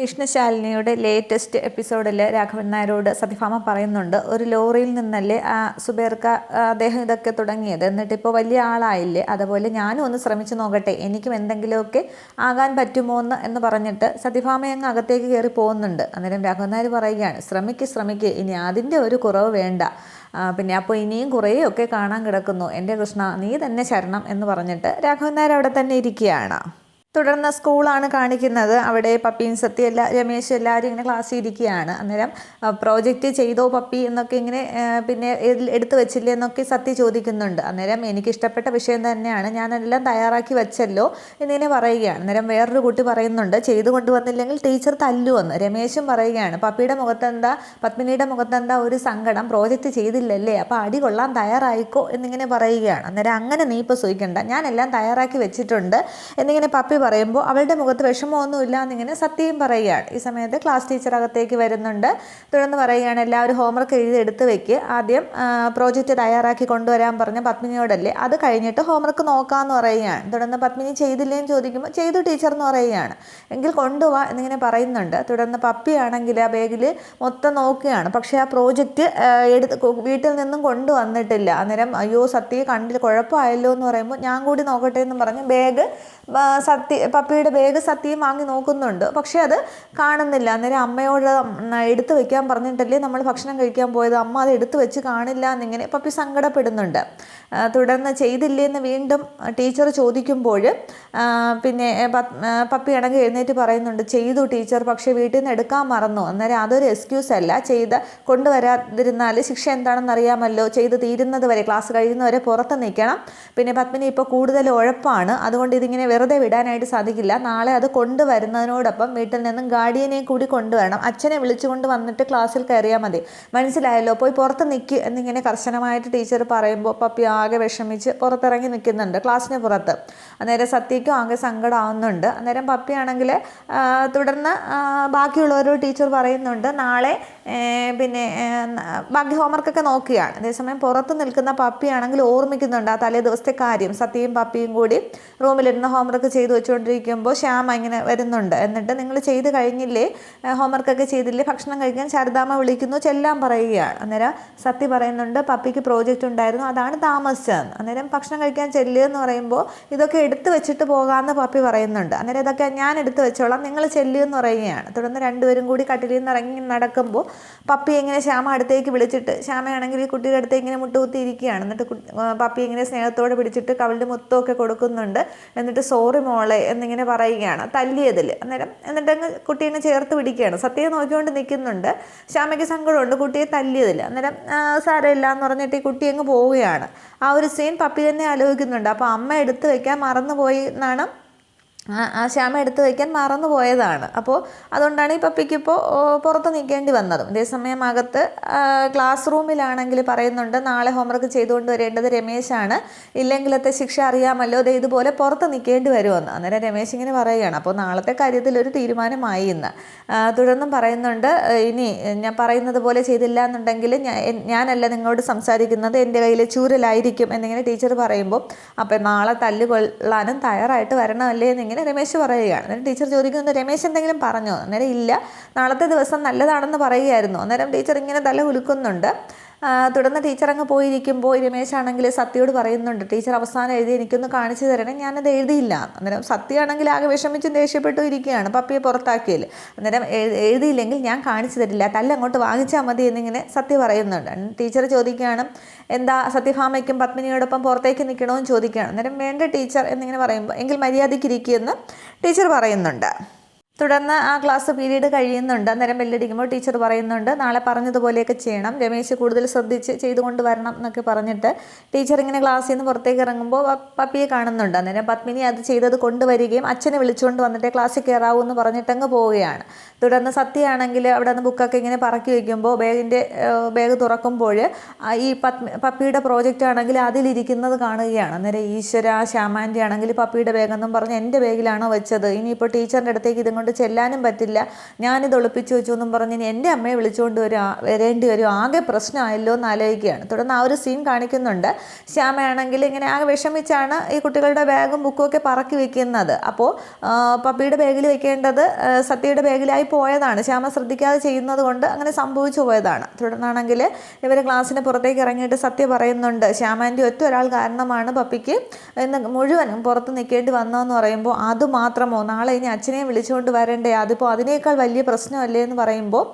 വിഷ്ണുശാലിനിയുടെ latest എപ്പിസോഡിൽ രാഘവൻ നായരോട് സത്യഭാമ പറയുന്നുണ്ട്. ഒരു ലോറിയിൽ നിന്നല്ലേ ആ സുബേർക്ക അദ്ദേഹം ഇതൊക്കെ തുടങ്ങിയത്. എന്നിട്ട് ഇപ്പോൾ വലിയ ആളായില്ലേ? അതുപോലെ ഞാനും ഒന്ന് ശ്രമിച്ചു നോക്കട്ടെ. എനിക്കും എന്തെങ്കിലുമൊക്കെ ആകാൻ പറ്റുമോ എന്ന് പറഞ്ഞിട്ട് സതിഫാമ അങ്ങ് അകത്തേക്ക് കയറി പോകുന്നുണ്ട്. അന്നേരം രാഘവൻ നായർ പറയുകയാണ് ശ്രമിക്ക് ശ്രമിക്ക്. ഇനി അതിന്റെ ഒരു കുറവ് വേണ്ട. പിന്നെ അപ്പോൾ ഇനിയും ഒക്കെ കാണാൻ കിടക്കുന്നു. എന്റെ കൃഷ്ണ നീ തന്നെ ശരണം എന്ന് പറഞ്ഞിട്ട് രാഘവൻ നായർ അവിടെ തന്നെ ഇരിക്കുകയാണ്. തുടർന്ന് സ്കൂളാണ് കാണിക്കുന്നത്. അവിടെ പപ്പിയും സത്യ എല്ലാ രമേശ് എല്ലാവരും ഇങ്ങനെ ക്ലാസ്സിൽ ഇരിക്കുകയാണ്. അന്നേരം പ്രോജക്റ്റ് ചെയ്തോ പപ്പി എന്നൊക്കെ ഇങ്ങനെ പിന്നെ എടുത്തു വെച്ചില്ലേ എന്നൊക്കെ സത്യ ചോദിക്കുന്നുണ്ട്. അന്നേരം എനിക്കിഷ്ടപ്പെട്ട വിഷയം തന്നെയാണ്. ഞാൻ ഞാനെല്ലാം തയ്യാറാക്കി വെച്ചല്ലോ എന്നിങ്ങനെ പറയുകയാണ്. അന്നേരം വേറൊരു കുട്ടി പറയുന്നുണ്ട് ചെയ്തു കൊണ്ടുവന്നില്ലെങ്കിൽ ടീച്ചർ തല്ലുവെന്ന് രമേശും പറയുകയാണ് പപ്പിയുടെ മുഖത്തെന്താ പത്മിനിയുടെ മുഖത്തെന്താ ഒരു സങ്കടം? പ്രോജക്റ്റ് ചെയ്തില്ലല്ലേ അപ്പോൾ അടി കൊള്ളാൻ തയ്യാറായിക്കോ എന്നിങ്ങനെ പറയുകയാണ്. അന്നേരം അങ്ങനെ നീ ഇപ്പോൾ ഞാൻ ഞാനെല്ലാം തയ്യാറാക്കി വെച്ചിട്ടുണ്ട് എന്നിങ്ങനെ പപ്പി പറയുമ്പോൾ അവളുടെ മുഖത്ത് വിഷമമൊന്നുമില്ല എന്നിങ്ങനെ സത്യം പറയുകയാണ്. ഈ സമയത്ത് ക്ലാസ് ടീച്ചർ അകത്തേക്ക് വരുന്നുണ്ട്. തുടർന്ന് പറയുകയാണ് എല്ലാവരും ഹോംവർക്ക് എഴുതി എടുത്ത് വെക്ക്. ആദ്യം പ്രോജക്റ്റ് തയ്യാറാക്കി കൊണ്ടുവരാൻ പറഞ്ഞ പത്മിനിയോടല്ലേ? അത് കഴിഞ്ഞിട്ട് ഹോംവർക്ക് നോക്കാമെന്ന് പറയുകയാണ്. തുടർന്ന് പത്മിനി ചെയ്തില്ലേന്ന് ചോദിക്കുമ്പോൾ ചെയ്തു ടീച്ചർ എന്ന് പറയുകയാണ്. എങ്കിൽ കൊണ്ടുപോവാ എന്നിങ്ങനെ പറയുന്നുണ്ട്. തുടർന്ന് പപ്പിയാണെങ്കിൽ ആ ബാഗിൽ മൊത്തം നോക്കുകയാണ്. പക്ഷേ ആ പ്രോജക്റ്റ് എടുത്ത് വീട്ടിൽ നിന്നും കൊണ്ടുവന്നിട്ടില്ല. അന്നേരം അയ്യോ സത്യ കണ്ടിട്ട് കുഴപ്പമായല്ലോ എന്ന് പറയുമ്പോൾ ഞാൻ കൂടി നോക്കട്ടെ എന്ന് പറഞ്ഞ് ബാഗ് സത്യ പപ്പിയുടെ ബാഗ് സത്യം വാങ്ങി നോക്കുന്നുണ്ട്. പക്ഷേ അത് കാണുന്നില്ല. അന്നേരം അമ്മയോട് എടുത്തു വെക്കാൻ പറഞ്ഞിട്ടല്ലേ നമ്മൾ ഭക്ഷണം കഴിക്കാൻ പോയത്. അമ്മ അത് എടുത്തു വെച്ച് കാണില്ല എന്നിങ്ങനെ പപ്പി സങ്കടപ്പെടുന്നുണ്ട്. തുടർന്ന് ചെയ്തില്ലേ എന്ന് വീണ്ടും ടീച്ചർ ചോദിക്കുമ്പോൾ പിന്നെ ആ, പപ്പി ഇണങ്ങി എഴുന്നേറ്റ് പറയുന്നുണ്ട് ചെയ്തു ടീച്ചർ പക്ഷേ വീട്ടിൽ നിന്ന് എടുക്കാൻ മറന്നു. അന്നേരം അതൊരു എക്സ്ക്യൂസ് അല്ല. ചെയ്ത് കൊണ്ടുവരാതിരുന്നാൽ ശിക്ഷ എന്താണെന്ന് അറിയാമല്ലോ. ചെയ്ത് തീരുന്നത് വരെ ക്ലാസ് കഴിയുന്നവരെ പുറത്ത് നിൽക്കണം. പിന്നെ പത്മിനി ഇപ്പോൾ കൂടുതൽ ഉഴപ്പാണ്. അതുകൊണ്ട് ഇതിങ്ങനെ വെറുതെ വിടാനായിട്ട് സാധിക്കില്ല. നാളെ അത് കൊണ്ടുവരുന്നതിനോടൊപ്പം വീട്ടിൽ നിന്നും ഗാർഡിയനെ കൂടി കൊണ്ടുവരണം. അച്ഛനെ വിളിച്ചുകൊണ്ട് വന്നിട്ട് ക്ലാസ്സിൽ കയറിയാൽ മതി. മനസ്സിലായല്ലോ? പോയി പുറത്ത് നിൽക്കി എന്നിങ്ങനെ കർശനമായിട്ട് ടീച്ചർ പറയുമ്പോൾ പപ്പി ആകെ വിഷമിച്ച് പുറത്തിറങ്ങി നിൽക്കുന്നുണ്ട് ക്ലാസ്സിന് പുറത്ത്. അന്നേരം സത്യയ്ക്കും ആകെ സങ്കടമാവുന്നുണ്ട് അന്നേരം പപ്പിയാണെങ്കിൽ തുടർന്ന് ബാക്കിയുള്ളവരോ ടീച്ചർ പറയുന്നുണ്ട് നാളെ പിന്നെ ബാക്കി ഹോംവർക്കൊക്കെ നോക്കുകയാണ്. അതേസമയം പുറത്ത് നിൽക്കുന്ന പപ്പിയാണെങ്കിൽ ഓർമ്മിക്കുന്നുണ്ട് ആ തലേ ദിവസത്തെ കാര്യം. സത്യയും പപ്പിയും കൂടി റൂമിലിരുന്ന് ഹോംവർക്ക് ചെയ്തു വെച്ചുകൊണ്ടിരിക്കുമ്പോൾ ശ്യാമ ഇങ്ങനെ വരുന്നുണ്ട്. എന്നിട്ട് നിങ്ങൾ ചെയ്ത് കഴിഞ്ഞില്ലേ? ഹോംവർക്കൊക്കെ ചെയ്തില്ലേ? ഭക്ഷണം കഴിക്കാൻ ശാരദാമ്മ വിളിക്കുന്നു ചെല്ലാൻ പറയുകയാണ്. അന്നേരം സത്യ പറയുന്നുണ്ട് പപ്പിക്ക് പ്രോജക്റ്റ് ഉണ്ടായിരുന്നു അതാണ് താമസിച്ചതെന്ന് അന്നേരം ഭക്ഷണം കഴിക്കാൻ ചെല്ലുക എന്ന് പറയുമ്പോൾ ഇതൊക്കെ എടുത്തു വെച്ചിട്ട് പോകാമെന്ന് പപ്പി പറയുന്നുണ്ട്. അന്നേരം ഇതൊക്കെ ഞാൻ എടുത്തു വെച്ചോളാം നിങ്ങൾ ചെല്ലുക എന്ന് പറയുകയാണ്. തുടർന്ന് രണ്ടുപേരും കൂടി കട്ടിലിൽ നിന്ന് ഇറങ്ങി നടക്കുമ്പോൾ പപ്പി ഇങ്ങനെ ശ്യാമ അടുത്തേക്ക് വിളിച്ചിട്ട് ശ്യാമയാണെങ്കിൽ ഈ കുട്ടിയുടെ അടുത്ത് ഇങ്ങനെ മുട്ടുകുത്തി ഇരിക്കുകയാണ്. എന്നിട്ട് പപ്പി ഇങ്ങനെ സ്നേഹത്തോടെ പിടിച്ചിട്ട് കവിളിന്റെ മുത്തമൊക്കെ കൊടുക്കുന്നുണ്ട്. എന്നിട്ട് സോറി മോളെ എന്നിങ്ങനെ പറയുകയാണ്. തല്ലിയതിൽ. അന്നേരം എന്നിട്ട് അങ്ങ് കുട്ടീനെ ചേർത്ത് പിടിക്കുകയാണ്. സത്യം നോക്കിക്കൊണ്ട് നിൽക്കുന്നുണ്ട്. ശ്യാമയ്ക്ക് സങ്കടമുണ്ട്. കുട്ടിയെ തല്ലിയതിൽ. അന്നേരം സാരമില്ല എന്ന് പറഞ്ഞിട്ട് ഈ കുട്ടി അങ്ങ് പോവുകയാണ്. ആ ഒരു സെയിം പപ്പി തന്നെ ആലോചിക്കുന്നുണ്ട്. അപ്പോൾ അമ്മ എടുത്ത് വെക്കാൻ മറന്നുപോയി എന്നാണ് ആ ആ ശ്യാമ എടുത്തു വയ്ക്കാൻ മറന്നു പോയതാണ്. അപ്പോൾ അതുകൊണ്ടാണ് ഈ പപ്പിക്കിപ്പോൾ പുറത്ത് നിൽക്കേണ്ടി വന്നതും. അതേസമയം അകത്ത് ക്ലാസ് റൂമിലാണെങ്കിൽ പറയുന്നുണ്ട് നാളെ ഹോംവർക്ക് ചെയ്തുകൊണ്ട് വരേണ്ടത് രമേശാണ്. ഇല്ലെങ്കിലത്തെ ശിക്ഷ അറിയാമല്ലോ. ദേ ഇതുപോലെ പുറത്ത് നിൽക്കേണ്ടി വരുമെന്ന്. അന്നേരം രമേശ് ഇങ്ങനെ പറയുകയാണ്. അപ്പോൾ നാളത്തെ കാര്യത്തിൽ ഒരു തീരുമാനമായി ഇന്ന്. തുടർന്നും പറയുന്നുണ്ട് ഇനി ഞാൻ പറയുന്നത് പോലെ ചെയ്തില്ല എന്നുണ്ടെങ്കിൽ ഞാനല്ല നിങ്ങളോട് സംസാരിക്കുന്നത്. എന്റെ കയ്യിൽ ചൂരലായിരിക്കും. എന്നിങ്ങനെ ടീച്ചർ പറയുമ്പോൾ അപ്പോൾ നാളെ തല്ലുകൊള്ളാനും തയ്യാറായിട്ട് വരണമല്ലേ എന്നിങ്ങനെ രമേശ് പറയുകയാണ്. അന്നേരം ടീച്ചർ ചോദിക്കുന്നത് രമേശ് എന്തെങ്കിലും പറഞ്ഞോ? അന്നേരം ഇല്ല. നാളത്തെ ദിവസം നല്ലതാണെന്ന് പറയുകയായിരുന്നു. അന്നേരം ടീച്ചർ ഇങ്ങനെ തല കുലുക്കുന്നുണ്ട്. ആ, തുടർന്ന് ടീച്ചർ അങ്ങ് പോയിരിക്കുമ്പോൾ രമേശാണെങ്കിൽ സത്യയോട് പറയുന്നുണ്ട് ടീച്ചർ അവസാനം എഴുതി എനിക്കൊന്ന് കാണിച്ചു തരണേ ഞാനത് എഴുതിയില്ല. അന്നേരം സത്യമാണെങ്കിൽ ആകെ വിഷമിച്ചും ദേഷ്യപ്പെട്ടു ഇരിക്കുകയാണ് പപ്പിയെ പുറത്താക്കിയതിൽ അന്നേരം എഴു- എഴുതിയില്ലെങ്കിൽ ഞാൻ കാണിച്ചു തരില്ല തല്ല അങ്ങോട്ട് വാങ്ങിച്ചാൽ മതി എന്നിങ്ങനെ സത്യ പറയുന്നുണ്ട്. ടീച്ചർ ചോദിക്കുകയാണ് എന്താ സത്യഭാമയ്ക്കും പത്മിനിയോടൊപ്പം പുറത്തേക്ക് നിൽക്കണമെന്ന് ചോദിക്കുകയാണ്. അന്നേരം വേണ്ട ടീച്ചർ എന്നിങ്ങനെ പറയുമ്പോൾ എങ്കിൽ മര്യാദയ്ക്ക് ഇരിക്കുമെന്ന് ടീച്ചർ പറയുന്നുണ്ട്. തുടർന്ന് ആ ക്ലാസ് പീരീഡ് കഴിയുന്നുണ്ട്. അന്നേരം ബെല്ലടിക്കുമ്പോൾ ടീച്ചർ പറയുന്നുണ്ട് നാളെ പറഞ്ഞതുപോലെയൊക്കെ ചെയ്യണം. രമേശ് കൂടുതൽ ശ്രദ്ധിച്ച് ചെയ്തുകൊണ്ട് വരണം എന്നൊക്കെ പറഞ്ഞിട്ട് ടീച്ചർ ഇങ്ങനെ ക്ലാസ്സിൽ നിന്ന് പുറത്തേക്ക് ഇറങ്ങുമ്പോൾ പപ്പിയെ കാണുന്നുണ്ട്. അന്നേരം പത്മിനി അത് ചെയ്തത് കൊണ്ടുവരികയും അച്ഛനെ വിളിച്ചുകൊണ്ട് വന്നിട്ട് ക്ലാസ്സിൽ കയറാവൂ എന്ന് പറഞ്ഞിട്ടങ്ങ് പോവുകയാണ്. തുടർന്ന് സത്യയാണെങ്കിൽ അവിടെ നിന്ന് ബുക്കൊക്കെ ഇങ്ങനെ പറക്കി വയ്ക്കുമ്പോൾ ബാഗിന്റെ ബാഗ് തുറക്കുമ്പോൾ ഈ പപ്പിയുടെ പ്രോജക്റ്റ് ആണെങ്കിൽ അതിലിരിക്കുന്നത് കാണുകയാണ്. അന്നേരം ഈശ്വര ശ്യാമാന്റെ ആണെങ്കിൽ പപ്പിയുടെ ബാഗെന്നും പറഞ്ഞ് എന്റെ ബാഗിലാണോ വെച്ചത്? ഇനിയിപ്പോൾ ടീച്ചറിന്റെ അടുത്തേക്ക് ഇതും കൊണ്ട് അങ്ങോട്ട് ചെല്ലാനും പറ്റില്ല. ഞാനിത് ഒളിപ്പിച്ചു വെച്ചു എന്നും പറഞ്ഞ് ഇനി എന്റെ അമ്മയെ വിളിച്ചുകൊണ്ട് വരും വരേണ്ടി വരും. ആകെ പ്രശ്നമായല്ലോ എന്ന് ആലോചിക്കുകയാണ്. തുടർന്ന് ആ ഒരു സീൻ കാണിക്കുന്നുണ്ട്. ശ്യാമയാണെങ്കിൽ ഇങ്ങനെ ആകെ വിഷമിച്ചാണ് ഈ കുട്ടികളുടെ ബാഗും ബുക്കും ഒക്കെ പറക്കി വെക്കുന്നത്. അപ്പോൾ പപ്പിയുടെ ബാഗിൽ വെക്കേണ്ടത് സത്യയുടെ ബാഗിലായി പോയതാണ്. ശ്യാമ ശ്രദ്ധിക്കാതെ ചെയ്യുന്നത് കൊണ്ട് അങ്ങനെ സംഭവിച്ചു പോയതാണ്. തുടർന്നാണെങ്കിൽ ഇവർ ക്ലാസ്സിന് പുറത്തേക്ക് ഇറങ്ങിയിട്ട് സത്യ പറയുന്നുണ്ട്. ശ്യാമാന്റെ ഒറ്റ ഒരാൾ കാരണമാണ് പപ്പിക്ക് ഇന്ന് മുഴുവനും പുറത്ത് നിൽക്കേണ്ടി വന്നതെന്ന് പറയുമ്പോൾ അത് മാത്രമോ? നാളെ ഇനി അച്ഛനെയും വിളിച്ചുകൊണ്ട് വരണ്ടേ? അതിപ്പോൾ അതിനേക്കാൾ വലിയ പ്രശ്നമല്ലേ എന്ന് പറയുമ്പോൾ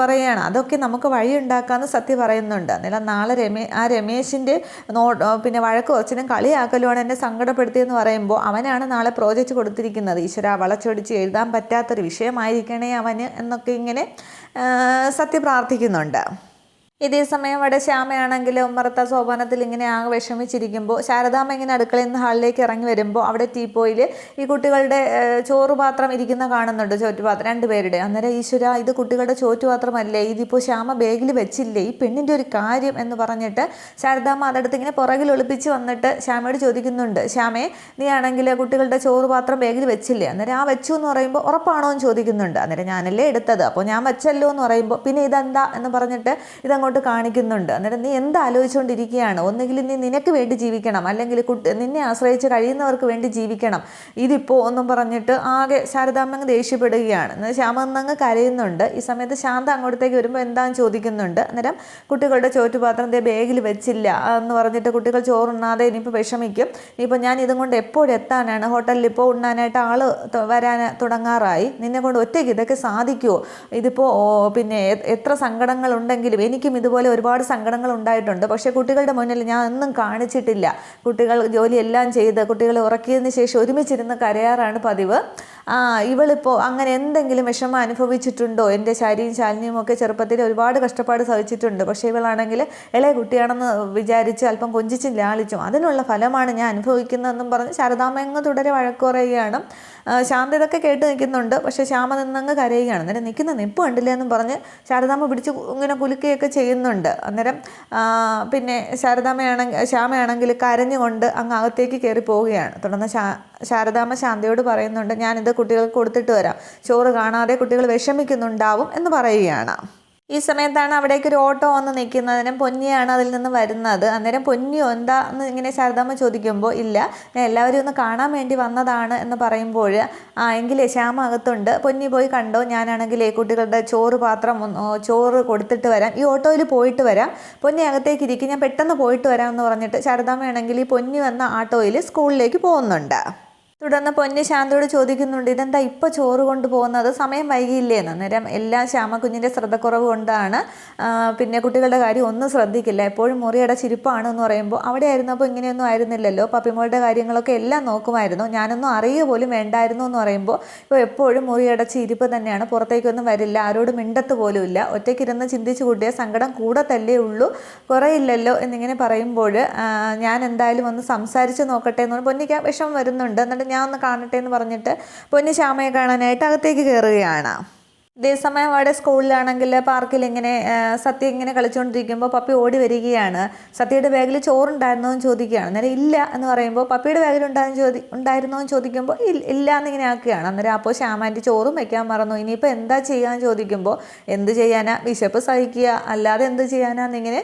പറയുകയാണ് അതൊക്കെ നമുക്ക് വഴി ഉണ്ടാക്കാമെന്ന് സത്യ പറയുന്നുണ്ട്. അന്നേരം നാളെ രമേ ആ രമേശിന്റെ നോ പിന്നെ വഴക്ക് കുറച്ചിനും കളിയാക്കലുമാണ് എന്നെ സങ്കടപ്പെടുത്തിയെന്ന് പറയുമ്പോൾ അവനാണ് നാളെ പ്രോജക്റ്റ് കൊടുത്തിരിക്കുന്നത്. ഈശ്വര വളച്ചൊടിച്ച് എഴുതാൻ പറ്റാത്തൊരു വിഷയമായിരിക്കണേ അവന് എന്നൊക്കെ ഇങ്ങനെ സത്യ പ്രാർത്ഥിക്കുന്നുണ്ട്. ഇതേ സമയം അവിടെ ശ്യാമയാണെങ്കിൽ ഉമ്മറത്ത സോപാനത്തിൽ ഇങ്ങനെ ആകെ വിഷമിച്ചിരിക്കുമ്പോൾ ശാരദാമ്മ ഇങ്ങനെ അടുക്കളയിൽ നിന്ന് ഹാളിലേക്ക് ഇറങ്ങി വരുമ്പോൾ അവിടെ ടീപ്പോയിൽ ഈ കുട്ടികളുടെ ചോറുപാത്രം ഇരിക്കുന്ന കാണുന്നുണ്ട് ചോറ്റുപാത്രം രണ്ടുപേരുടെ. അന്നേരം ഈശ്വര ഇത് കുട്ടികളുടെ ചോറ്റുപാത്രമല്ലേ? ഇതിപ്പോൾ ശ്യാമ ബാഗിൽ വെച്ചില്ലേ? ഈ പെണ്ണിന്റെ ഒരു കാര്യം എന്ന് പറഞ്ഞിട്ട് ശാരദാമ്മ അതെടുത്ത് ഇങ്ങനെ പുറകിൽ ഒളിപ്പിച്ച് വന്നിട്ട് ശ്യാമയോട് ചോദിക്കുന്നുണ്ട്. ശ്യാമയെ നീ ആണെങ്കിൽ കുട്ടികളുടെ ചോറുപാത്രം ബാഗിൽ വെച്ചില്ലേ? അന്നേരം ആ വെച്ചു എന്ന് പറയുമ്പോൾ ഉറപ്പാണോ എന്ന് ചോദിക്കുന്നുണ്ട്. അന്നേരം ഞാനല്ലേ എടുത്തത്? അപ്പോൾ ഞാൻ വെച്ചല്ലോ എന്ന് പറയുമ്പോൾ പിന്നെ ഇതെന്താ എന്ന് പറഞ്ഞിട്ട് ഇതങ്ങോട്ട് കാണിക്കുന്നുണ്ട്. അന്നേരം നീ എന്ത് ആലോചിച്ചുകൊണ്ടിരിക്കുകയാണ് ഒന്നുകിൽ നീ നിനക്ക് വേണ്ടി ജീവിക്കണം. അല്ലെങ്കിൽ കുട്ടി നിന്നെ ആശ്രയിച്ച് കഴിയുന്നവർക്ക് വേണ്ടി ജീവിക്കണം. ഇതിപ്പോൾ ഒന്നും പറഞ്ഞിട്ട് ആകെ ശാരദാമ്മ അങ്ങ് ദേഷ്യപ്പെടുകയാണ്. എന്നാൽ ശ്യാമ ഒന്നങ്ങ് കരയുന്നുണ്ട്. ഈ സമയത്ത് ശാന്ത അങ്ങോട്ടത്തേക്ക് വരുമ്പോൾ എന്താണെന്ന് ചോദിക്കുന്നുണ്ട്. അന്നേരം കുട്ടികളുടെ ചോറ്റുപാത്രം ദേ ബാഗിൽ വെച്ചില്ല എന്ന് പറഞ്ഞിട്ട് കുട്ടികൾ ചോറുണ്ണാതെ ഇനിയിപ്പോൾ വിഷമിക്കും. ഇനിയിപ്പോൾ ഞാൻ ഇതും കൊണ്ട് എപ്പോഴെത്താനാണ് ഹോട്ടലിൽ ഇപ്പോൾ ഉണ്ണാനായിട്ട് ആൾ വരാൻ തുടങ്ങാറായി. നിന്നെ കൊണ്ട് ഒറ്റയ്ക്ക് ഇതൊക്കെ സാധിക്കുമോ ഇതിപ്പോൾ പിന്നെ എത്ര സങ്കടങ്ങൾ ഉണ്ടെങ്കിലും എനിക്കും ഇതുപോലെ ഒരുപാട് സങ്കടങ്ങൾ ഉണ്ടായിട്ടുണ്ട്. പക്ഷേ കുട്ടികളുടെ മുന്നിൽ ഞാൻ ഒന്നും കാണിച്ചിട്ടില്ല. കുട്ടികൾ ജോലിയെല്ലാം ചെയ്ത് കുട്ടികളെ ഉറക്കിയതിന് ശേഷം ഒരുമിച്ചിരുന്ന് കരയാറാണ് പതിവ്. ആ ഇവളിപ്പോൾ അങ്ങനെ എന്തെങ്കിലും വിഷമം അനുഭവിച്ചിട്ടുണ്ടോ? എന്റെ ശാരിയും ശാലിനിയും ഒക്കെ ചെറുപ്പത്തിൽ ഒരുപാട് കഷ്ടപ്പാട് സഹിച്ചിട്ടുണ്ട്. പക്ഷേ ഇവളാണെങ്കിൽ ഇളയ കുട്ടിയാണെന്ന് വിചാരിച്ച് അല്പം കൊഞ്ചിച്ചും ലാളിച്ചും അതിനുള്ള ഫലമാണ് ഞാൻ അനുഭവിക്കുന്നതെന്നും പറഞ്ഞ് ശാരദാമ്മയങ്ങ് തുടരെ വഴക്കുറയുകയാണ് ശാന്ത ഇതൊക്കെ കേട്ട് നിൽക്കുന്നുണ്ട്. പക്ഷേ ശ്യാമ നിന്നങ്ങ് കരയുകയാണ്. എന്നിട്ട് നിൽക്കുന്ന നിപ്പ് കണ്ടില്ല? എന്നും പറഞ്ഞ് ശാരദാമ്മ പിടിച്ച് ഇങ്ങനെ കുലുക്കുകയൊക്കെ ചെയ്യുന്നുണ്ട്. അന്നേരം പിന്നെ ശാരദാമ്മയാണെങ്കിൽ ശ്യാമയാണെങ്കിൽ കരഞ്ഞുകൊണ്ട് അങ്ങ് അകത്തേക്ക് കയറി പോവുകയാണ്. തുടർന്ന് ശാരദാമ ശാന്തയോട് പറയുന്നുണ്ട് ഞാനിത് കുട്ടികൾക്ക് കൊടുത്തിട്ട് വരാം. ചോറ് കാണാതെ കുട്ടികൾ വിഷമിക്കുന്നുണ്ടാവും എന്ന് പറയുകയാണ്. ഈ സമയത്താണ് അവിടേക്ക് ഒരു ഓട്ടോ വന്ന് നിൽക്കുന്നത്. അന്നേരം പൊന്നിയാണ് അതിൽ നിന്ന് വരുന്നത്. അന്നേരം പൊന്നിയോ എന്താ എന്ന് ഇങ്ങനെ ശാരദാമ്മ ചോദിക്കുമ്പോൾ ഇല്ല ഞാൻ എല്ലാവരും ഒന്ന് കാണാൻ വേണ്ടി വന്നതാണ് എന്ന് പറയുമ്പോൾ ആ എങ്കിലേ ശ്യാമ അകത്തുണ്ട്. പൊന്നി പോയി കണ്ടോ? ഞാനാണെങ്കിലേ കുട്ടികളുടെ ചോറ് പാത്രം ചോറ് കൊടുത്തിട്ട് വരാം. ഈ ഓട്ടോയിൽ പോയിട്ട് വരാം. പൊന്നി അകത്തേക്ക് ഇരിക്കും. ഞാൻ പെട്ടെന്ന് പോയിട്ട് വരാം എന്ന് പറഞ്ഞിട്ട് ശാരദാമ്മയാണെങ്കിൽ ഈ പൊന്നി വന്ന ആട്ടോയിൽ സ്കൂളിലേക്ക് പോകുന്നുണ്ട്. തുടർന്ന് പൊന്നി ശാന്തയോട് ചോദിക്കുന്നുണ്ട് ഇതെന്താ ഇപ്പോൾ ചോറ് കൊണ്ടുപോകുന്നത്? സമയം വൈകിയില്ലേന്ന് അന്നേരം എല്ലാം ശ്യാമക്കുഞ്ഞിന്റെ ശ്രദ്ധക്കുറവ് കൊണ്ടാണ് പിന്നെ കുട്ടികളുടെ കാര്യം ഒന്നും ശ്രദ്ധിക്കില്ല. എപ്പോഴും മുറിയുടെ ചിരിപ്പാണ് എന്ന് പറയുമ്പോൾ അവിടെ ആയിരുന്നപ്പോൾ ഇങ്ങനെയൊന്നും ആയിരുന്നില്ലല്ലോ. പപ്പിമോളുടെ കാര്യങ്ങളൊക്കെ എല്ലാം നോക്കുമായിരുന്നു. ഞാനൊന്നും അറിയുക പോലും വേണ്ടായിരുന്നു എന്ന് പറയുമ്പോൾ ഇപ്പോൾ എപ്പോഴും മുറിയടച്ച് ഇരിപ്പ് തന്നെയാണ്. പുറത്തേക്കൊന്നും വരില്ല. ആരോടും മിണ്ടത്ത് പോലും ഇല്ല. ഒറ്റയ്ക്കിരുന്ന് ചിന്തിച്ചു കൂട്ടിയ സങ്കടം കൂടെ തല്ലേ ഉള്ളൂ. കുറയില്ലല്ലോ എന്നിങ്ങനെ പറയുമ്പോൾ ഞാൻ എന്തായാലും ഒന്ന് സംസാരിച്ച് നോക്കട്ടെ എന്ന് പൊന്നിക്ക് വിഷമം വരുന്നുണ്ട്. എന്നിട്ട് ഞാൻ ഒന്ന് കാണട്ടെ എന്ന് പറഞ്ഞിട്ട് പൊന്നി ശ്യാമയെ കാണാനായിട്ട് അകത്തേക്ക് കയറുകയാണ് ഇതേസമയം അവിടെ സ്കൂളിലാണെങ്കിൽ പാർക്കിൽ ഇങ്ങനെ സത്യ ഇങ്ങനെ കളിച്ചുകൊണ്ടിരിക്കുമ്പോൾ പപ്പി ഓടി വരികയാണ്. സത്യയുടെ ബാഗിൽ ചോറുണ്ടായിരുന്നോ എന്ന് ചോദിക്കുകയാണ്. അന്നേരം ഇല്ല എന്ന് പറയുമ്പോൾ പപ്പിയുടെ ബാഗിൽ ഉണ്ടായിരുന്നു ചോദി ഉണ്ടായിരുന്നോ എന്ന് ചോദിക്കുമ്പോൾ ഇല്ല എന്നിങ്ങനെ ആക്കുകയാണ്. അന്നേരം അപ്പോൾ ശ്യാമാന്റെ ചോറും വയ്ക്കാൻ മറന്നു. ഇനിയിപ്പോൾ എന്താ ചെയ്യാന്ന് ചോദിക്കുമ്പോൾ എന്ത് ചെയ്യാനാ? വിശപ്പ് സഹിക്കുക. അല്ലാതെ എന്ത് ചെയ്യാനാന്നിങ്ങനെ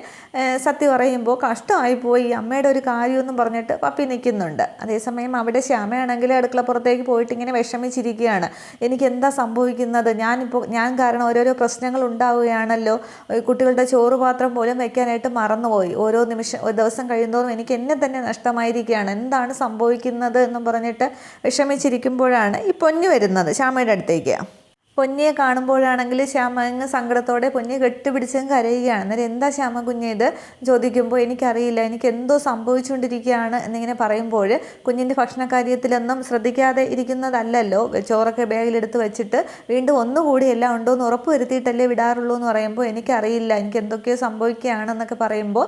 സത്യ പറയുമ്പോൾ കഷ്ടമായി പോയി അമ്മയുടെ ഒരു കാര്യമൊന്നും പറഞ്ഞിട്ട് പപ്പി നിൽക്കുന്നുണ്ട്. അതേസമയം അവിടെ ശ്യാമയാണെങ്കിൽ അടുക്കളപ്പുറത്തേക്ക് പോയിട്ട് ഇങ്ങനെ വിഷമിച്ചിരിക്കുകയാണ്. എനിക്ക് എന്താ സംഭവിക്കുന്നത്? ഞാനിപ്പോൾ ഞാൻ കാരണം ഓരോരോ പ്രശ്നങ്ങൾ ഉണ്ടാവുകയാണല്ലോ. കുട്ടികളുടെ ചോറ് പാത്രം പോലും വെക്കാനായിട്ട് മറന്നുപോയി. ഓരോ നിമിഷം ഒരു ദിവസം കഴിയുന്നതോറും എനിക്ക് എന്നെ തന്നെ നഷ്ടമായിരിക്കുകയാണ്. എന്താണ് സംഭവിക്കുന്നത് എന്നും പറഞ്ഞിട്ട് വിഷമിച്ചിരിക്കുമ്പോഴാണ് ഈ പൊന്നു വരുന്നത്. ശ്യാമയുടെ അടുത്തേക്ക്. പൊന്നിയെ കാണുമ്പോഴാണെങ്കിൽ ശ്യാമ അങ്ങ് സങ്കടത്തോടെ പൊന്നിയെ കെട്ടിപ്പിടിച്ചും കരയുകയാണ്. അന്നേരം എന്താ ശ്യാമ കുഞ്ഞെ ഇത്? ചോദിക്കുമ്പോൾ എനിക്കറിയില്ല എനിക്ക് എന്തോ സംഭവിച്ചുകൊണ്ടിരിക്കുകയാണ് എന്നിങ്ങനെ പറയുമ്പോൾ കുഞ്ഞിന്റെ ഭക്ഷണകാര്യത്തിലൊന്നും ശ്രദ്ധിക്കാതെ ഇരിക്കുന്നതല്ലല്ലോ. ചോറൊക്കെ ബാഗിലെടുത്ത് വെച്ചിട്ട് വീണ്ടും ഒന്നുകൂടി എല്ലാം ഉണ്ടോ എന്ന് ഉറപ്പ് വരുത്തിയിട്ടല്ലേ വിടാറുള്ളൂ എന്ന് പറയുമ്പോൾ എനിക്കറിയില്ല എനിക്ക് എന്തൊക്കെയോ സംഭവിക്കുകയാണെന്നൊക്കെ പറയുമ്പോൾ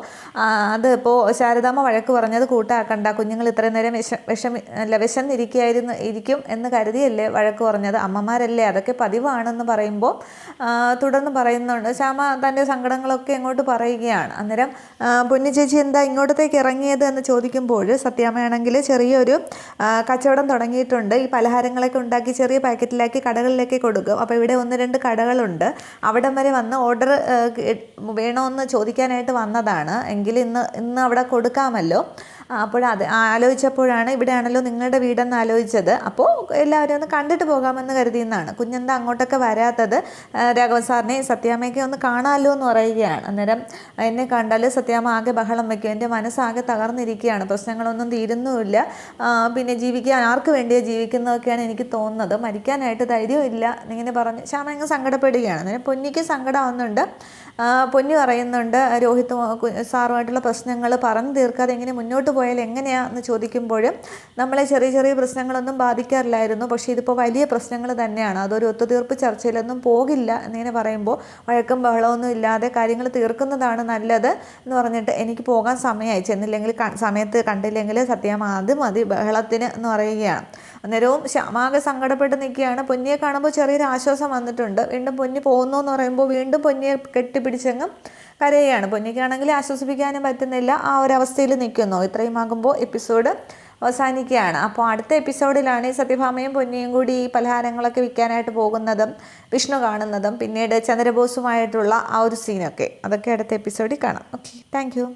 അത് ഇപ്പോൾ ശാരദാമ്മ വഴക്ക് പറഞ്ഞത് കൂട്ടാക്കണ്ട കുഞ്ഞുങ്ങൾ ഇത്രയും നേരം വിഷം വിഷം അല്ല വിശന്നിരിക്കുകയായിരുന്നു ഇരിക്കും എന്ന് കരുതിയല്ലേ വഴക്ക് പറഞ്ഞത്? അമ്മമാരല്ലേ അതൊക്കെ പതിവ് പതിവാണെന്ന് പറയുമ്പോൾ തുടർന്ന് പറയുന്നുണ്ട് ശ്യാമ തന്റെ സങ്കടങ്ങളൊക്കെ ഇങ്ങോട്ട് പറയുകയാണ്. അന്നേരം പൊന്നു ചേച്ചി എന്താ ഇങ്ങോട്ടത്തേക്ക് ഇറങ്ങിയത് എന്ന് ചോദിക്കുമ്പോൾ സത്യാമ്മയാണെങ്കിൽ ചെറിയൊരു കച്ചവടം തുടങ്ങിയിട്ടുണ്ട്. ഈ പലഹാരങ്ങളൊക്കെ ഉണ്ടാക്കി ചെറിയ പാക്കറ്റിലാക്കി കടകളിലേക്ക് കൊടുക്കും. അപ്പോൾ ഇവിടെ ഒന്ന് രണ്ട് കടകളുണ്ട്. അവിടം വരെ വന്ന് ഓർഡർ വേണമെന്ന് ചോദിക്കാനായിട്ട് വന്നതാണ്. എങ്കിൽ ഇന്ന് ഇന്ന് അവിടെ കൊടുക്കാമല്ലോ. അപ്പോഴത് ആലോചിച്ചപ്പോഴാണ് ഇവിടെയാണല്ലോ നിങ്ങളുടെ വീടെന്ന് ആലോചിച്ചത്. അപ്പോൾ എല്ലാവരും ഒന്ന് കണ്ടിട്ട് പോകാമെന്ന് കരുതിയെന്നാണ്. കുഞ്ഞെന്താ അങ്ങോട്ടൊക്കെ വരാത്തത്? രാഘവൻ സാറിനെ സത്യാമ്മയ്ക്ക് ഒന്ന് കാണാമല്ലോ എന്ന് പറയുകയാണ്. അന്നേരം എന്നെ കണ്ടാൽ സത്യാമ്മ ആകെ ബഹളം വയ്ക്കും എന്റെ മനസ്സാകെ തകർന്നിരിക്കുകയാണ്. പ്രശ്നങ്ങളൊന്നും തീരുന്നുമില്ല. പിന്നെ ജീവിക്കാൻ ആർക്ക് വേണ്ടിയാണ് ജീവിക്കുന്നതൊക്കെയാണ് എനിക്ക് തോന്നുന്നത്. മരിക്കാനായിട്ട് ധൈര്യമില്ല എന്നിങ്ങനെ പറഞ്ഞ് ശ്യാമ അങ്ങ് സങ്കടപ്പെടുകയാണ്. അന്നേരം പൊന്നിക്ക് സങ്കടമാവുന്നുണ്ട് പൊന്നി പറയുന്നുണ്ട് രോഹിത് സാറുമായിട്ടുള്ള പ്രശ്നങ്ങൾ പറഞ്ഞു തീർക്കാതെ എങ്ങനെ മുന്നോട്ട് പോയാൽ എങ്ങനെയാണെന്ന് ചോദിക്കുമ്പോഴും നമ്മളെ ചെറിയ ചെറിയ പ്രശ്നങ്ങളൊന്നും ബാധിക്കാറില്ലായിരുന്നു. പക്ഷേ ഇതിപ്പോൾ വലിയ പ്രശ്നങ്ങൾ തന്നെയാണ്. അതൊരു ഒത്തുതീർപ്പ് ചർച്ചയിലൊന്നും പോകില്ല എന്നിങ്ങനെ പറയുമ്പോൾ വഴക്കും ബഹളമൊന്നും ഇല്ലാതെ കാര്യങ്ങൾ തീർക്കുന്നതാണ് നല്ലത് എന്ന് പറഞ്ഞിട്ട് എനിക്ക് പോകാൻ സമയമായി. ചെന്നില്ലെങ്കിൽ സമയത്ത് കണ്ടില്ലെങ്കിൽ സത്യം അത് മതി ബഹളത്തിന് എന്ന് പറയുകയാണ്. അന്നേരവും ശ്യാമാകെ സങ്കടപ്പെട്ട് നിൽക്കുകയാണ്. പൊന്നിയെ കാണുമ്പോൾ ചെറിയൊരു ആശ്വാസം വന്നിട്ടുണ്ട്. വീണ്ടും പൊന്നി പോകുന്നു എന്ന് പറയുമ്പോൾ വീണ്ടും പൊന്നിയെ കെട്ടിപ്പിടിച്ചങ്ങ് കരയുകയാണ്. പൊന്നിക്കാണെങ്കിൽ ആശ്വസിപ്പിക്കാനും പറ്റുന്നില്ല. ആ ഒരു അവസ്ഥയിൽ നിൽക്കുന്നു. ഇത്രയും ആകുമ്പോൾ എപ്പിസോഡ് അവസാനിക്കുകയാണ്. അപ്പോൾ അടുത്ത എപ്പിസോഡിലാണ് ഈ സത്യഭാമയും പൊന്നിയും കൂടി ഈ പലഹാരങ്ങളൊക്കെ വിൽക്കാനായിട്ട് പോകുന്നതും വിഷ്ണു കാണുന്നതും പിന്നീട് ചന്ദ്രബോസുമായിട്ടുള്ള ആ ഒരു സീനൊക്കെ അതൊക്കെ അടുത്ത എപ്പിസോഡിൽ കാണാം. Okay thank